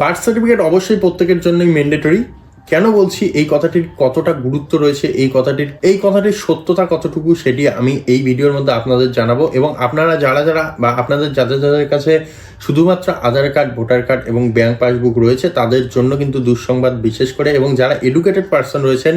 Birth certificate অবশ্যই প্রত্যেকের জন্যই ম্যান্ডেটরি কেন বলছি এই কথাটির কতটা গুরুত্ব রয়েছে, এই কথাটির এই কথাটির সত্যতা কতটুকু সেটি আমি এই ভিডিওর মধ্যে আপনাদের জানাব এবং আপনারা যারা যারা বা আপনাদের যাদের যাদের কাছে শুধুমাত্র আধার কার্ড, ভোটার কার্ড এবং ব্যাংক পাসবুক রয়েছে, তাদের জন্য কিন্তু দুঃসংবাদ বিশেষ করে এবং যারা এডুকেটেড পার্সন রয়েছেন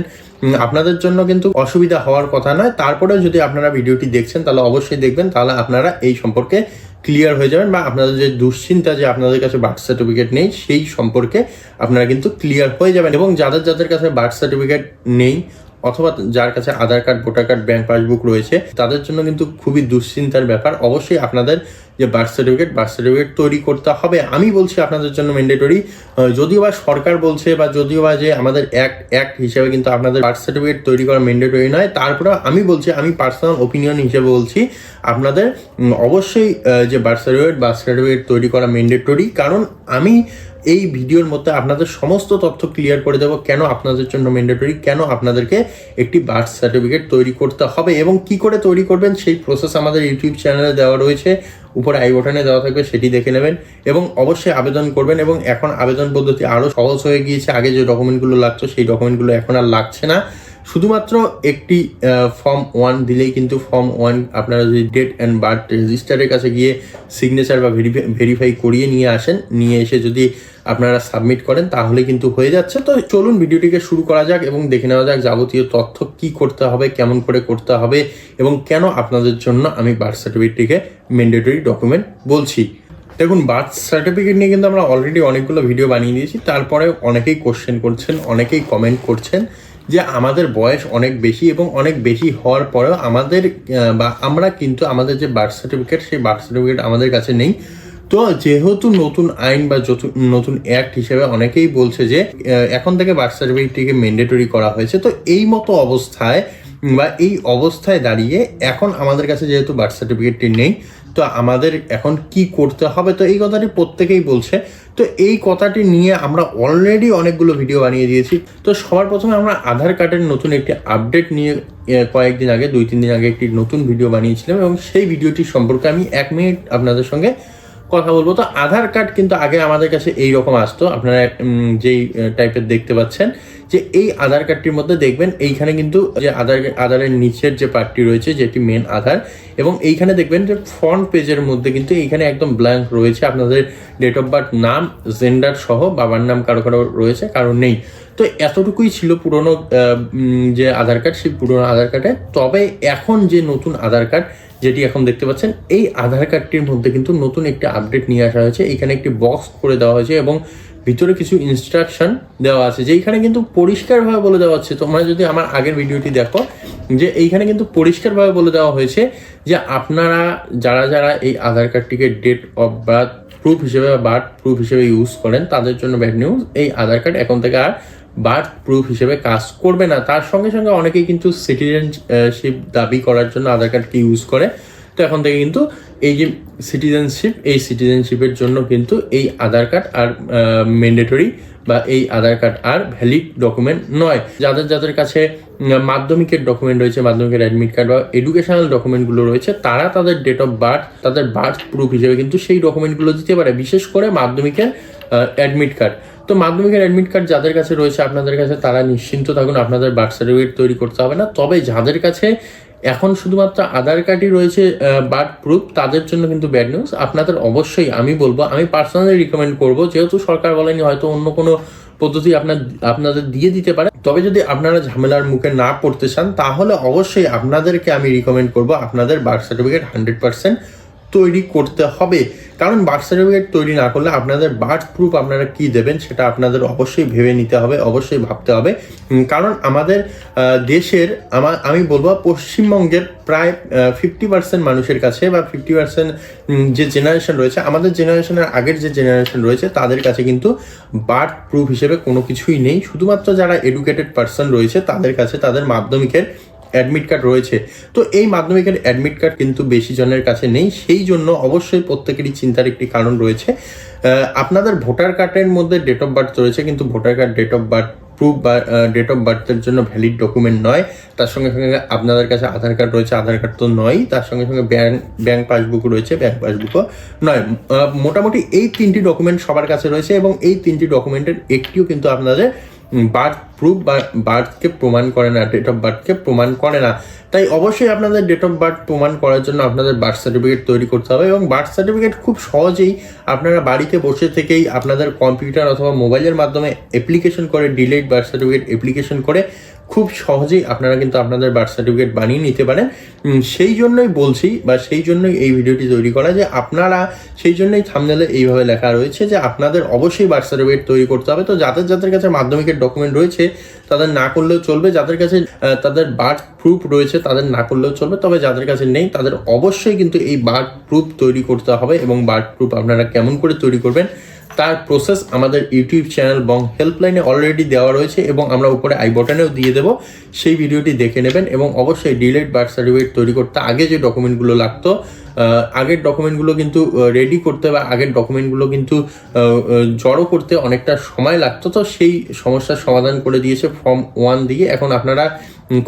আপনাদের জন্য কিন্তু অসুবিধা হওয়ার কথা নয়। তারপরেও যদি আপনারা ভিডিওটি দেখছেন, তাহলে অবশ্যই দেখবেন, তাহলে আপনারা এই সম্পর্কে ক্লিয়ার হয়ে যাবেন বা আপনাদের যে দুশ্চিন্তা যে আপনাদের কাছে বার্থ সার্টিফিকেট নেই, সেই সম্পর্কে আপনারা কিন্তু ক্লিয়ার হয়ে যাবেন। এবং যাদের যাদের কাছে বার্থ সার্টিফিকেট নেই অথবা যার কাছে Aadhaar card, voter card, bank passbook রয়েছে, তাদের জন্য কিন্তু খুবই দুশ্চিন্তার ব্যাপার। অবশ্যই আপনাদের যে বার্থ সার্টিফিকেট বার্থ সার্টিফিকেট তৈরি করতে হবে। আমি বলছি আপনাদের জন্য ম্যান্ডেটরি যদিও বা সরকার বলছে বা যদিও বা যে আমাদের অ্যাক্ট অ্যাক্ট হিসেবে কিন্তু আপনাদের বার্থ সার্টিফিকেট তৈরি করা ম্যান্ডেটরি নয় তারপরে আমি বলছি, আমি পার্সোনাল ওপিনিয়ন হিসেবে বলছি, আপনাদের অবশ্যই যে বার্থ সার্টিফিকেট বার্থ সার্টিফিকেট তৈরি করা ম্যান্ডেটরি কারণ আমি এই ভিডিওর মধ্যে আপনাদের সমস্ত তথ্য ক্লিয়ার করে দেবো কেন আপনাদের জন্য ম্যান্ডেটরি কেন আপনাদেরকে একটি বার্থ সার্টিফিকেট তৈরি করতে হবে এবং কি করে তৈরি করবেন সেই প্রসেস আমাদের ইউটিউব চ্যানেলে দেওয়া রয়েছে। উপরে আই বটনে দেওয়া থাকবে, সেটি দেখে নেবেন এবং অবশ্যই আবেদন করবেন এবং এখন আবেদন পদ্ধতি আরও সহজ হয়ে গিয়েছে। আগে যে ডকুমেন্টগুলো লাগতো, সেই ডকুমেন্টগুলো এখন আর লাগছে না। শুধুমাত্র একটি ফর্ম ওয়ান দিলেই কিন্তু ফর্ম ওয়ান আপনারা যদি ডেট অ্যান্ড বার্থ রেজিস্টারের কাছে গিয়ে সিগনেচার বা ভেরিফাই করিয়ে নিয়ে আসেন, নিয়ে এসে যদি আপনারা সাবমিট করেন, তাহলে কিন্তু হয়ে যাচ্ছে। তো চলুন ভিডিওটিকে শুরু করা যাক এবং দেখে নেওয়া যাক যাবতীয় তথ্য কি করতে হবে, কেমন করে করতে হবে এবং কেন আপনাদের জন্য আমি বার্থ সার্টিফিকেটটিকে ম্যান্ডেটরি ডকুমেন্ট বলছি। দেখুন বার্থ সার্টিফিকেট নিয়ে কিন্তু আমরা অলরেডি অনেকগুলো ভিডিও বানিয়ে দিয়েছি। তারপরে অনেকেই কোশ্চেন করছেন, অনেকেই কমেন্ট করছেন। যে আমাদের বয়স অনেক বেশি এবং অনেক বেশি হওয়ার পরেও আমাদের বা আমরা কিন্তু আমাদের যে বার্থ সার্টিফিকেট সেই বার্থ সার্টিফিকেট আমাদের কাছে নেই। তো যেহেতু নতুন আইন বা নতুন অ্যাক্ট হিসেবে অনেকেই বলছে যে এখন থেকে বার্থ সার্টিফিকেটটিকে ম্যান্ডেটরি করা হয়েছে, তো এই মতো অবস্থায় বা এই অবস্থায় দাঁড়িয়ে এখন আমাদের কাছে যেহেতু বার্থ সার্টিফিকেটটি নেই তো আমাদের এখন কি করতে হবে? তো এই কথাটি প্রত্যেকেই বলছে। তো এই কথাটি নিয়ে আমরা অলরেডি অনেকগুলো ভিডিও বানিয়ে দিয়েছি। তো সবার প্রথমে আমরা আধার কার্ডের নতুন একটি আপডেট নিয়ে কয়েকদিন আগে দুই তিন দিন আগে একটি নতুন ভিডিও বানিয়েছিলাম এবং সেই ভিডিওটি সম্পর্কে আমি এক মিনিট আপনাদের সঙ্গে কথা বলব। তো আধার কার্ড কিন্তু আগে আমাদের কাছে এই রকম আসতো। আপনারা যেই টাইপের দেখতে পাচ্ছেন, যে এই আধার কার্ডটির মধ্যে দেখবেন এইখানে কিন্তু যে আধার, আধারের নিচের যে পার্টটি রয়েছে, যেটি মেন আধার, এবং এইখানে দেখবেন যে ফ্রন্ট পেজের মধ্যে কিন্তু এইখানে একদম ব্ল্যাঙ্ক রয়েছে। আপনাদের ডেট অফ বার্থ নাম জেন্ডার সহ বাবার নাম কারও কারও রয়েছে, কারও নেই। তো এতটুকুই ছিল পুরনো যে আধার কার্ড, সেই পুরনো আধার কার্ডে। তবে এখন যে নতুন আধার কার্ড যেটি এখন দেখতে পাচ্ছেন, এই আধার কার্ডটির মধ্যে কিন্তু নতুন একটি আপডেট নিয়ে আসা হয়েছে। এখানে একটি বক্স করে দেওয়া হয়েছে এবং ভিতরে কিছু ইনস্ট্রাকশন দেওয়া আছে যেখানে কিন্তু পরিষ্কারভাবে বলে দেওয়া হচ্ছে। তোমরা যদি আমার আগের ভিডিওটি দেখো, যে এইখানে কিন্তু পরিষ্কারভাবে বলে দেওয়া হয়েছে যে আপনারা যারা যারা এই আধার কার্ডটিকে ডেট অফ বার্থ প্রুফ হিসেবে বা বার্থ প্রুফ হিসেবে ইউজ করেন, তাদের জন্য ব্যাড নিউজ এই আধার কার্ড এখন থেকে আর বার্থ প্রুফ হিসেবে কাজ করবে না। তার সঙ্গে সঙ্গে অনেকেই কিন্তু সিটিজেনশিপ দাবি করার জন্য আধার কার্ডকে ইউজ করে। তো এখন থেকে কিন্তু এই যে সিটিজেনশিপ, এই সিটিজেনশিপের জন্য কিন্তু এই আধার কার্ড আর ম্যান্ডেটরি বা এই আধার কার্ড আর ভ্যালিড ডকুমেন্ট নয়। যাদের যাদের কাছে মাধ্যমিকের ডকুমেন্ট রয়েছে, মাধ্যমিকের অ্যাডমিট কার্ড বা এডুকেশনাল ডকুমেন্টগুলো রয়েছে, তারা তাদের ডেট অফ বার্থ তাদের বার্থ প্রুফ হিসেবে কিন্তু সেই ডকুমেন্টগুলো দিতে পারে। বিশেষ করে মাধ্যমিকের অ্যাডমিট কার্ড তো মাধ্যমিকের অ্যাডমিট কার্ড যাদের কাছে রয়েছে, আপনাদের কাছে তারা নিশ্চিন্ত থাকুন, আপনাদের বার্থ সার্টিফিকেট তৈরি করতে হবে না। তবে যাদের কাছে এখন শুধুমাত্র আধার কার্ডই রয়েছে বার্থ প্রুফ তাদের জন্য কিন্তু ব্যাড নিউজ আপনাদের অবশ্যই আমি বলব, আমি পার্সোনালি রিকমেন্ড করব, যেহেতু সরকার বলেনি হয়তো অন্য কোনো পদ্ধতি আপনার, আপনাদের দিয়ে দিতে পারে। তবে যদি আপনারা ঝামেলার মুখে না পড়তে চান, তাহলে অবশ্যই আপনাদেরকে আমি রিকমেন্ড করব আপনাদের বার্থ সার্টিফিকেট হান্ড্রেড পার্সেন্ট তৈরি করতে হবে। কারণ বার্থ সার্টিফিকেট তৈরি না করলে আপনাদের বার্থ প্রুফ আপনারা কি দেবেন সেটা আপনাদের অবশ্যই ভেবে নিতে হবে, অবশ্যই ভাবতে হবে। কারণ আমাদের দেশের আমার আমি বলব পশ্চিমবঙ্গের প্রায় ফিফটি পার্সেন্ট মানুষের কাছে বা ফিফটি পার্সেন্ট যে জেনারেশন রয়েছে, আমাদের জেনারেশনের আগের যে জেনারেশন রয়েছে, তাদের কাছে কিন্তু বার্থ প্রুফ হিসেবে কোনো কিছুই নেই। শুধুমাত্র যারা এডুকেটেড পার্সন রয়েছে, তাদের কাছে, তাদের মাধ্যমিকের অ্যাডমিট কার্ড রয়েছে। তো এই মাধ্যমিকের অ্যাডমিট কার্ড কিন্তু বেশি জনের কাছে নেই। সেই জন্য অবশ্যই প্রত্যেকেরই চিন্তার একটি কারণ রয়েছে। আপনাদের ভোটার কার্ডের মধ্যে ডেট অফ বার্থ রয়েছে, কিন্তু voter card date of birth proof বা ডেট অফ বার্থের জন্য ভ্যালিড ডকুমেন্ট নয়। তার সঙ্গে সঙ্গে আপনাদের কাছে আধার কার্ড রয়েছে, আধার কার্ড তো নয় তার সঙ্গে সঙ্গে ব্যাংক ব্যাংক পাসবুক রয়েছে ব্যাংক পাসবুকও নয়। মোটামুটি এই তিনটি ডকুমেন্ট সবার কাছে রয়েছে এবং এই তিনটি ডকুমেন্টের একটিও কিন্তু আপনাদের বার্থ প্রুফ বা বার্থকে প্রমাণ করে না ডেট অফ বার্থকে প্রমাণ করে না। তাই অবশ্যই আপনাদের ডেট অফ বার্থ প্রমাণ করার জন্য আপনাদের বার্থ সার্টিফিকেট তৈরি করতে হবে এবং বার্থ সার্টিফিকেট খুব সহজেই আপনারা বাড়িতে বসে থেকেই আপনাদের কম্পিউটার অথবা মোবাইলের মাধ্যমে অ্যাপ্লিকেশন করে ডিলেট বার্থ সার্টিফিকেট অ্যাপ্লিকেশন করে খুব সহজেই আপনারা কিন্তু আপনাদের বার্থ সার্টিফিকেট বানিয়ে নিতে পারেন। সেই জন্যই বলছি বা সেই জন্যই এই ভিডিওটি তৈরি করা যে আপনারা সেই জন্যই থামনেলে এইভাবে লেখা রয়েছে যে আপনাদের অবশ্যই বার্থ সার্টিফিকেট তৈরি করতে হবে। তো যাদের যাদের কাছে মাধ্যমিকের ডকুমেন্ট রয়েছে তাদের না করলেও চলবে, যাদের কাছে তাদের বার্থ প্রুফ রয়েছে, তাদের না করলেও চলবে, তবে যাদের কাছে নেই, তাদের অবশ্যই কিন্তু এই বার্থ প্রুফ তৈরি করতে হবে এবং বার্থ প্রুফ আপনারা কেমন করে তৈরি করবেন, তার প্রসেস আমাদের ইউটিউব চ্যানেল বং হেল্পলাইনে অলরেডি দেওয়া রয়েছে এবং আমরা উপরে আই বটনেও দিয়ে দেবো, সেই ভিডিওটি দেখে নেবেন এবং অবশ্যই ডিলেট বার্থ সার্টিফিকেট তৈরি করতে আগে যে ডকুমেন্টগুলো লাগতো আগের ডকুমেন্টগুলো কিন্তু রেডি করতে বা আগের ডকুমেন্টগুলো কিন্তু জড়ো করতে অনেকটা সময় লাগতো। তো সেই সমস্যার সমাধান করে দিয়েছে ফর্ম ওয়ান দিয়ে। এখন আপনারা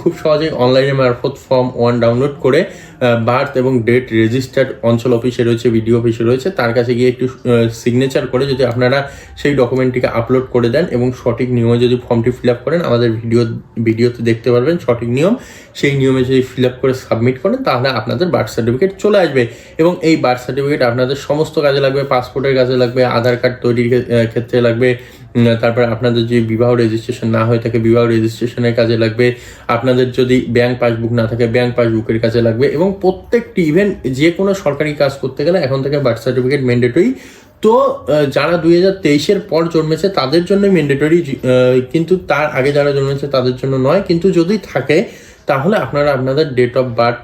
খুব সহজেই অনলাইনের মারফত ফর্ম ওয়ান ডাউনলোড করে বার্থ এবং ডেট রেজিস্টার্ড অঞ্চল অফিসে রয়েছে বিডিও অফিসে রয়েছে, তার কাছে গিয়ে একটু সিগনেচার করে যদি আপনারা সেই ডকুমেন্টটিকে আপলোড করে দেন এবং সঠিক নিয়মে যদি ফর্মটি ফিল আপ করেন, আমাদের ভিডিও ভিডিওতে দেখতে পারবেন সঠিক নিয়ম। সেই নিয়মে যদি ফিল আপ করে সাবমিট করেন, তাহলে আপনাদের বার্থ সার্টিফিকেট চলে আসবে। এবং এই বার্থ সার্টিফিকেট আপনাদের সমস্ত কাজে লাগবে পাসপোর্টের কাজে লাগবে, আধার কার্ড তৈরির ক্ষেত্রে লাগবে তারপরে আপনাদের যদি বিবাহ রেজিস্ট্রেশন না হয়ে থাকে বিবাহ রেজিস্ট্রেশনের কাজে লাগবে, আপনাদের যদি ব্যাংক পাসবুক না থাকে ব্যাংক পাসবুকের কাজে লাগবে এবং প্রত্যেকটি ইভেন যে কোনো সরকারি কাজ করতে গেলে এখন থেকে বার্থ সার্টিফিকেট ম্যান্ডেটরি তো যারা দুই হাজার তেইশের পর জন্মেছে তাদের জন্য ম্যান্ডেটরি কিন্তু তার আগে যারা জন্মেছে তাদের জন্য নয়। কিন্তু যদি থাকে, তাহলে আপনারা আপনাদের ডেট অফ বার্থ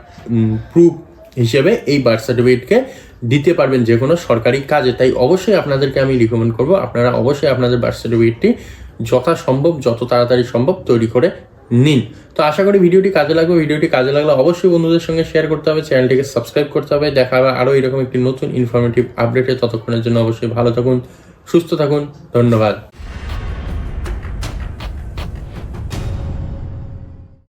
প্রুফ হিসেবে এই বার্থ সার্টিফিকেটকে দিতে পারবেন যে কোনো সরকারি কাজে। তাই অবশ্যই আপনাদেরকে আমি রিকমেন্ড করব, আপনারা অবশ্যই আপনাদের বার্থ সার্টিফিকেটটি যথাসম্ভব, যত তাড়াতাড়ি সম্ভব তৈরি করে নিন। তো আশা করি ভিডিওটি কাজে লাগবে। ভিডিওটি কাজে লাগলে অবশ্যই বন্ধুদের সঙ্গে শেয়ার করতে হবে চ্যানেলটিকে সাবস্ক্রাইব করতে হবে। দেখা হবে আরও এরকম একটি নতুন ইনফরমেটিভ আপডেটে ততক্ষণের জন্য অবশ্যই ভালো থাকুন, সুস্থ থাকুন। ধন্যবাদ।